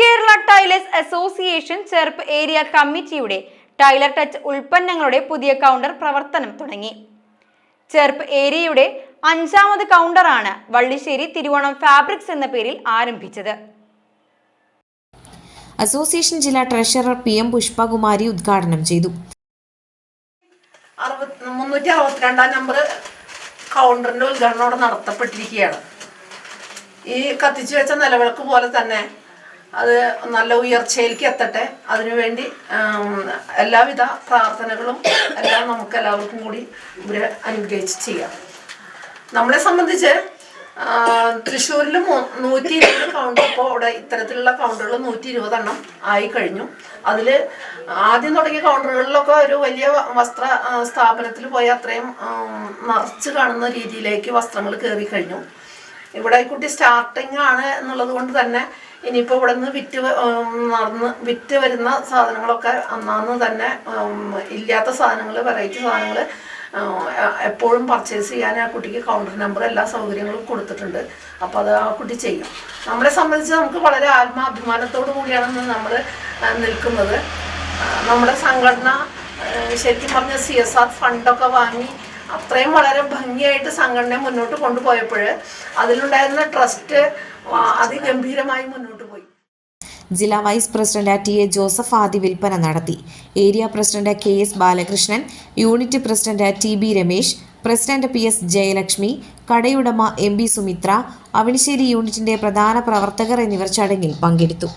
Kerala tailors association Cheruppu area കമ്മിറ്റിയുടെ tailor touch ഉൽപ്പന്നങ്ങളുടെ പുതിയ കൗണ്ടർ പ്രവർത്തനം തുടങ്ങി. ചെറുപ്പ് ഏരിയയുടെ അഞ്ചാമത് കൗണ്ടറാണ് വള്ളിശ്ശേരി തിരുവോണം ഫാബ്രിക്സ് എന്ന പേരിൽ ആരംഭിച്ചത്. അസോസിയേഷൻ ജില്ലാ ട്രഷറർ പി എം പുഷ്പകുമാരി ഉദ്ഘാടനം ചെയ്തു. മുന്നൂറ്റി അറുപത്തിരണ്ടാം നമ്പർ കൗണ്ടറിന്റെ ഉദ്ഘാടനം നടത്തപ്പെട്ടിരിക്കുകയാണ്. ഈ കത്തിച്ചു വെച്ച നിലവിളക്ക് പോലെ തന്നെ അത് നല്ല ഉയർച്ചയിലേക്ക് എത്തട്ടെ. അതിനുവേണ്ടി എല്ലാവിധ പ്രാർത്ഥനകളും എല്ലാം നമുക്ക് എല്ലാവർക്കും കൂടി ഇവരെ അനുഗ്രഹിച്ച് ചെയ്യാം. നമ്മളെ സംബന്ധിച്ച് തൃശ്ശൂരിൽ നൂറ്റി ഇരുപത് കൗണ്ടർ ഇപ്പോൾ അവിടെ ഇത്തരത്തിലുള്ള കൗണ്ടറുകൾ നൂറ്റി ഇരുപതെണ്ണം ആയി കഴിഞ്ഞു. അതിൽ ആദ്യം തുടങ്ങിയ കൗണ്ടറുകളിലൊക്കെ ഒരു വലിയ വസ്ത്ര സ്ഥാപനത്തിൽ പോയി അത്രയും നിറച്ച് കാണുന്ന രീതിയിലേക്ക് വസ്ത്രങ്ങൾ കയറി കഴിഞ്ഞു. ഇവിടെ കുട്ടി സ്റ്റാർട്ടിങ് ആണ് എന്നുള്ളത് കൊണ്ട് തന്നെ ഇനിയിപ്പോൾ ഇവിടെ നിന്ന് വിറ്റ് നടന്ന് വിറ്റ് വരുന്ന സാധനങ്ങളൊക്കെ അന്നാന്ന് തന്നെ ഇല്ലാത്ത സാധനങ്ങൾ വെറൈറ്റി സാധനങ്ങൾ എപ്പോഴും പർച്ചേസ് ചെയ്യാൻ ആ കുട്ടിക്ക് കൗണ്ടർ നമ്പർ എല്ലാ സൗകര്യങ്ങളും കൊടുത്തിട്ടുണ്ട്. അപ്പോൾ അത് ആ കുട്ടി ചെയ്യും. നമ്മളെ സംബന്ധിച്ച് നമുക്ക് വളരെ ആത്മാഭിമാനത്തോടു കൂടിയാണ് നമ്മൾ നിൽക്കുന്നത്. നമ്മുടെ സംഘടന ശരിക്കും പറഞ്ഞ സി എസ് ആർ ഫണ്ടൊക്കെ വാങ്ങി അത്രയും വളരെ ഭംഗിയായിട്ട് സംഘടന മുന്നോട്ട് കൊണ്ടുപോയപ്പോൾ അതിലുണ്ടായിരുന്ന ട്രസ്റ്റ് അതിഗംഭീരമായി മുന്നോട്ട് പോയി. ജില്ലാ vice president T A Joseph ആദ്യ വിൽപ്പന നടത്തി. Area president K S Balakrishnan unit president T B Ramesh president P S Jayalakshmi കടയുടമ എം ബി സുമിത്ര അവിണിശ്ശേരി യൂണിറ്റിന്റെ പ്രധാന പ്രവർത്തകർ എന്നിവർ ചടങ്ങിൽ പങ്കെടുത്തു.